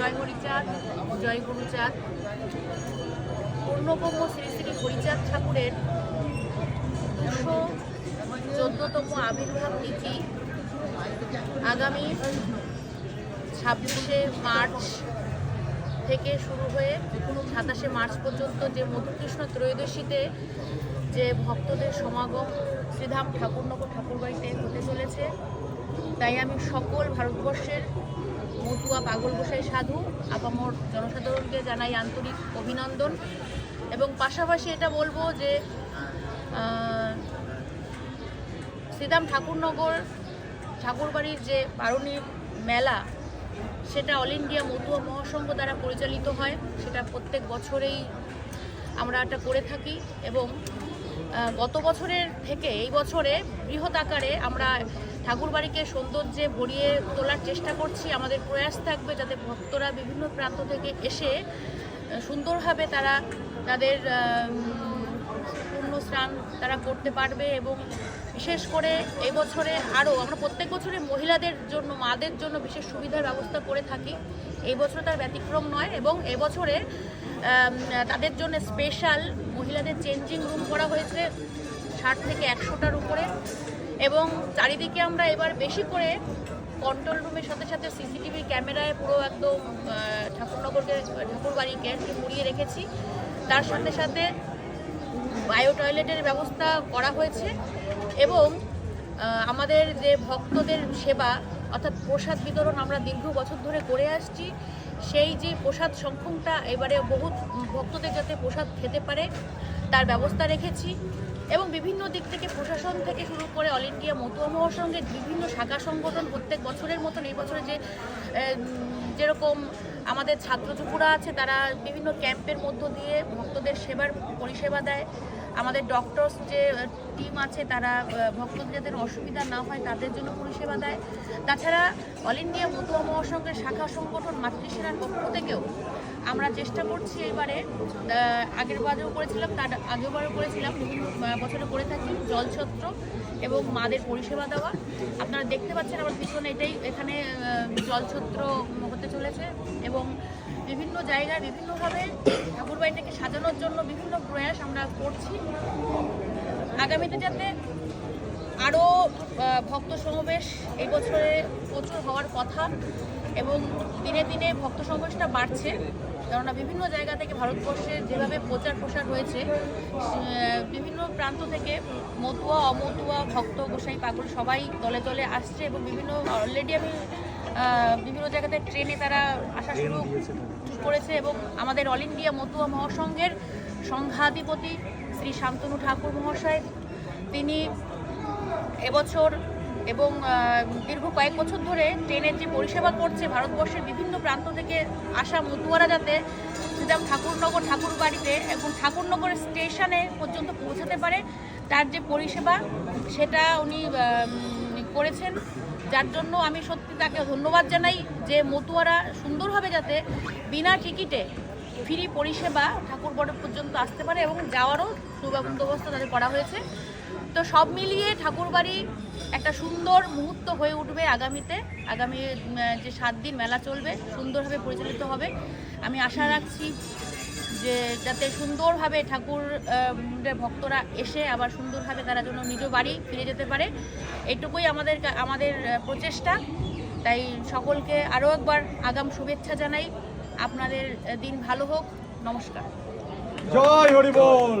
জয় হরিচাঁদ জয় গুরুচাঁদ পূর্ণব্রহ্ম শ্রী শ্রী হরিচাঁদ ঠাকুরের দুশো চোদ্দতম আবির্ভাব তিথি আগামী ছাব্বিশে মার্চ থেকে শুরু হয়ে সাতাশে মার্চ পর্যন্ত যে মধুকৃষ্ণ ত্রয়োদশীতে যে ভক্তদের সমাগম শ্রীধাম ঠাকুরনগর ঠাকুরবাড়িতে হতে চলেছে, তাই আমি সকল ভারতবর্ষের মতুয়া পাগল গোসাই সাধু আপামর জনসাধারণকে জানাই আন্তরিক অভিনন্দন। এবং পাশাপাশি এটা বলব যে আহ, শ্রীধাম ঠাকুরনগর ঠাকুরবাড়ির যে বারুণীর মেলা সেটা অল ইন্ডিয়া মতুয়া মহাসংঘ দ্বারা পরিচালিত হয়। সেটা প্রত্যেক বছরেই আমরা এটা করে থাকি এবং গত বছরের থেকে এই বছরে বৃহৎ আকারে আমরা ঠাকুরবাড়িকে সৌন্দর্যে ভরিয়ে তোলার চেষ্টা করছি। আমাদের প্রয়াস থাকবে যাতে ভক্তরা বিভিন্ন প্রান্ত থেকে এসে সুন্দরভাবে তারা তাদের পূর্ণ স্নান তারা করতে পারবে এবং বিশেষ করে এবছরে আরও, আমরা প্রত্যেক বছরে মহিলাদের জন্য, মাদের জন্য বিশেষ সুবিধার ব্যবস্থা করে থাকি। এই বছর তার ব্যতিক্রম নয় এবং এবছরে তাদের জন্য স্পেশাল মহিলাদের চেঞ্জিং রুম করা হয়েছে ষাট থেকে একশোটার উপরে। এবং চারিদিকে আমরা এবার বেশি করে কন্ট্রোল রুমের সাথে সাথে সিসিটিভি ক্যামেরায় পুরো একদম ঠাকুরনগরকে, ঠাকুরবাড়িকে মুড়িয়ে রেখেছি। তার সাথে সাথে বায়ো টয়লেটের ব্যবস্থা করা হয়েছে এবং আমাদের যে ভক্তদের সেবা, অর্থাৎ প্রসাদ বিতরণ আমরা দীর্ঘ বছর ধরে করে আসছি, সেই যে প্রসাদ সংখ্যকটা এবারে বহু ভক্তদের যাতে প্রসাদ খেতে পারে, তার ব্যবস্থা রেখেছি। এবং বিভিন্ন দিক থেকে প্রশাসন থেকে শুরু করে অল ইন্ডিয়া মতুয়া মহাসংঘের বিভিন্ন শাখা সংগঠন প্রত্যেক বছরের মতন এই বছরে যে যেরকম আমাদের ছাত্র যুবরা আছে, তারা বিভিন্ন ক্যাম্পের মধ্য দিয়ে ভক্তদের সেবার পরিষেবা দেয়। আমাদের ডক্টরস যে টিম আছে, তারা ভক্তদের যাদের অসুবিধা না হয়, তাদের জন্য পরিষেবা দেয়। তাছাড়া অল ইন্ডিয়া মতুয়া মহাসংঘের শাখা সংগঠন মাতৃসেনার পক্ষ থেকেও আমরা চেষ্টা করছি এবারে আগের বারেও করেছিলাম, তার আগেরবারও করেছিলাম, বিভিন্ন বছরে করে থাকি, জলছত্র এবং মাদের পরিষেবা দেওয়া। আপনারা দেখতে পাচ্ছেন আমার পিছনে এটাই, এখানে জলছত্র হতে চলেছে এবং বিভিন্ন জায়গায় বিভিন্নভাবে ঠাকুরবাড়িটাকে সাজানোর জন্য বিভিন্ন প্রয়াস আমরা করছি। আগামীতে যাতে আরও ভক্ত সমাবেশ এই বছরে প্রচুর হওয়ার কথা এবং দিনে দিনে ভক্ত সমাবেশটা বাড়ছে। কেননা বিভিন্ন জায়গা থেকে ভারতবর্ষে যেভাবে প্রচার প্রসার হয়েছে বিভিন্ন প্রান্ত থেকে মতুয়া অমতুয়া ভক্ত গোসাই পাগল সবাই দলে দলে আসছে এবং বিভিন্ন অলরেডি আমি বিভিন্ন জায়গাতে ট্রেনে তারা আসা শুরু করেছে এবং আমাদের অল ইন্ডিয়া মতুয়া মহাসংঘের সংঘাধিপতি শ্রী শান্তনু ঠাকুর মহাশয় তিনি এবছর এবং দীর্ঘ কয়েক বছর ধরে ট্রেনের যে পরিষেবা করছে ভারতবর্ষের বিভিন্ন প্রান্ত থেকে আসা মতুয়ারা যাতে শ্রীরাম ঠাকুরনগর ঠাকুরবাড়িতে এবং ঠাকুরনগর স্টেশনে পর্যন্ত পৌঁছাতে পারে, তার যে পরিষেবা সেটা উনি করেছেন। যার জন্য আমি সত্যি তাকে ধন্যবাদ জানাই যে মতুয়ারা সুন্দরভাবে যাতে বিনা টিকিটে ফ্রি পরিষেবা ঠাকুর পর্যন্ত আসতে পারে এবং যাওয়ারও সুবন্দোবস্ত তাদের করা হয়েছে। তো সব মিলিয়ে ঠাকুরবাড়ি একটা সুন্দর মুহূর্ত হয়ে উঠবে আগামীতে। আগামী যে সাত দিন মেলা চলবে, সুন্দরভাবে পরিচালিত হবে। আমি আশা রাখছি যে যাতে সুন্দরভাবে ঠাকুর ভক্তরা এসে আবার সুন্দরভাবে তারা যেন নিজ বাড়ি ফিরে যেতে পারে। এটুকুই আমাদের আমাদের প্রচেষ্টা। তাই সকলকে আরও একবার আগাম শুভেচ্ছা জানাই। আপনাদের দিন ভালো হোক। নমস্কার। জয় হরি বল।